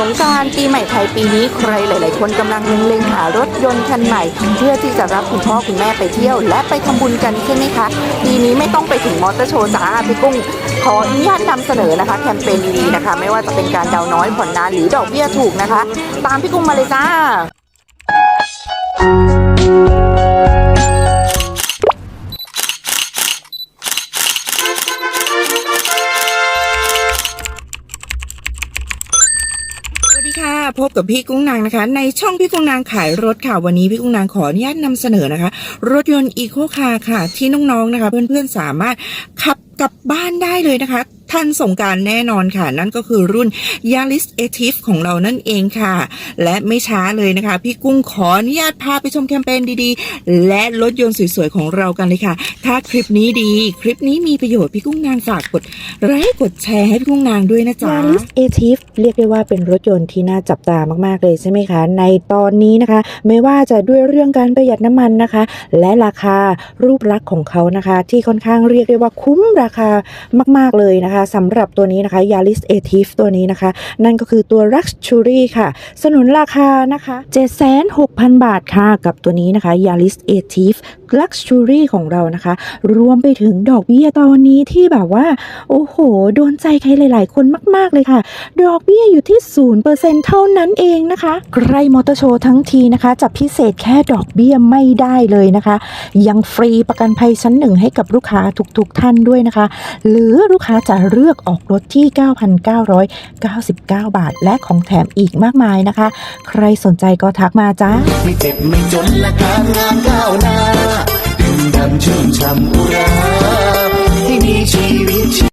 สงการปีใหม่ไทยปีนี้ใครหลาย ๆ คนกำลังเล็งๆหารถยนต์คันใหม่ เพื่อที่จะรับคุณพ่อคุณแม่ไปเที่ยว และไปทำบุญกันใช่ไหมคะปีนี้ไม่ต้องไปถึงมอเตอร์โชว์จ้าพี่กุ้งขออนุญาตนำเสนอนะคะ แคมเปญดีๆนะคะ ไม่ว่าจะเป็นการดาวน้อยผ่อนนานหรือดอกเบี้ยถูกนะคะ ตามพี่กุ้งมาเลยจ้า ดีค่ะ พบกับพี่กุ้งนางนะคะ ในช่องพี่กุ้งนางขายรถค่ะ วันนี้พี่กุ้งนางขออนุญาตนำเสนอนะคะ รถยนต์อีโคคาร์ค่ะ ที่น้องๆนะคะ เพื่อนๆสามารถขับกลับบ้านได้เลยนะคะ ทันสงการแน่นอนค่ะ นั่นก็คือรุ่น Yaris a t i v ของเรานั่นเองค่ะ และไม่ช้าเลยนะคะ พี่กุ้งขออนุญาตพาไปชมแคมเปญดีๆ และรถยนต์สวยๆ ของเรากันเลยค่ะ ถ้าคลิปนี้ดี คลิปนี้มีประโยชน์พี่กุ้งนางฝากกดไลค์กดแชร์ให้พี่กุ้งนางด้วยนะจ๊ะ Yaris a t i v เรียกได้ว่าเป็นรถยนต์ที่น่าจับตามากๆเลยใช่ไหมคะ ในตอนนี้นะคะ ไม่ว่าจะด้วยเรื่องการประหยัดน้ำมันนะคะ และราคารูปลักษณ์ของเขานะคะ ที่ค่อนข้างเรียกได้ว่าคุ้มราคามาก ๆเลยนะคะสำหรับตัวนี้นะคะ Yaris a t i v ตัวนี้นะคะ นั่นก็คือตัว Luxury ค่ะ สนุนราคานะคะ 76,000 บาทค่ะ กับตัวนี้นะคะ Yaris a t i v Luxury ของเรานะคะ รวมไปถึงดอกเบี้ยตอนนี้ที่แบบว่า โอ้โห โดนใจใครหลาย ๆ คนมาก ๆ เลยค่ะ ดอกเบี้ยอยู่ที่ 0%เท่านั้นเองนะคะ ใครมอเตอร์โชว์ทั้งทีนะคะจะพิเศษแค่ดอกเบี้ยไม่ได้เลยนะคะ ยังฟรีประกันภัยชั้นหนึ่งให้กับลูกค้าทุก ๆ ท่านด้วยนะคะ หรือลูกค้าจะเลือกออกรถที่ 9,999 บาท และของแถมอีกมากมายนะคะ ใครสนใจก็ทักมาจ้าไม่เจ็บไม่จนและการงานก้าวหน้าดื่มดำชื่นช่ำอุราให้มีชีวิตชี